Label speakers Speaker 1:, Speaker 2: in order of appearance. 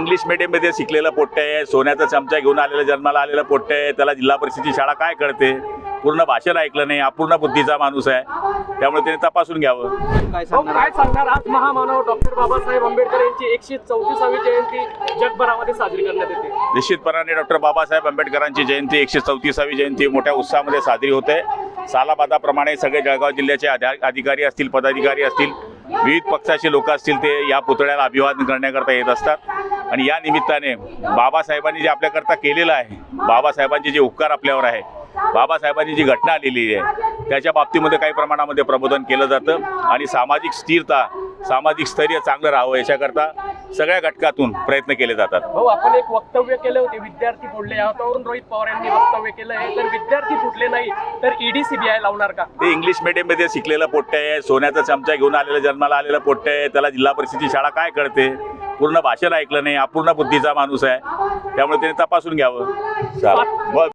Speaker 1: English मीडियममध्ये शिकलेलं पोट्टे आहे सोन्याचा चमचा घेऊन आलेलं जन्माला आलेलं पोट्टे आहे त्याला जिल्हा परिषदेची शाळा काय कळते पूर्ण भाषण ऐकलं नाही अपूर्ण बुद्धीचा माणूस आहे. त्यामुळे त्याने तपासून घ्यावं.
Speaker 2: काय सांगणार?
Speaker 3: काय सांगणार? आज महामानव डॉक्टर बाबासाहेब आंबेडकर यांची एकशे चौतीसावी जयंती जगभरामध्ये साजरी करण्यात येते.
Speaker 1: निश्चितपणाने डॉक्टर बाबासाहेब आंबेडकरांची जयंती एकशे चौतीसावी जयंती मोठ्या उत्साहामध्ये साजरी होते. सालाबादाप्रमाणे सगळे जळगाव जिल्ह्याचे अधि- अधिकारी असतील पदाधिकारी असतील विविध पक्षाचे लोक असतील ते या पुतळ्याला अभिवादन करण्याकरता येत असतात. आणि या निमित्ताने बाबासाहेबांनी जे आपल्याकरता केलेलं आहे बाबासाहेबांचे जे उपकार आपल्यावर आहे बाबासाहेबांनी जी घटना आलेली आहे त्याच्या बाबतीमध्ये काही प्रमाणामध्ये प्रबोधन केलं जातं. आणि सामाजिक स्थिरता सामाजिक स्थैर्य चांगलं राहावं याच्याकरता सगळ्या घटकातून प्रयत्न केले जातात.
Speaker 3: भाऊ आपण एक वक्तव्य केले होते विद्यार्थी फुटले यावरून रोहित पवार यांनी वक्तव्य केलं. आहे जर विद्यार्थी फुटले नाही तर E ईडी सीबीआय लावणार का?
Speaker 1: ते इंग्लिश मीडियममध्ये शिकलेलं पोट्टे आहे सोन्याचा चमचा घेऊन आलेलं जन्माला आलेलं पोट्टे आहे त्याला जिल्हा परिषदेची शाळा काय कळते पूर्ण भाषण ऐकलं नाही अपूर्ण बुद्धीचा माणूस आहे. त्यामुळे त्याने तपासून घ्यावं. चालेल.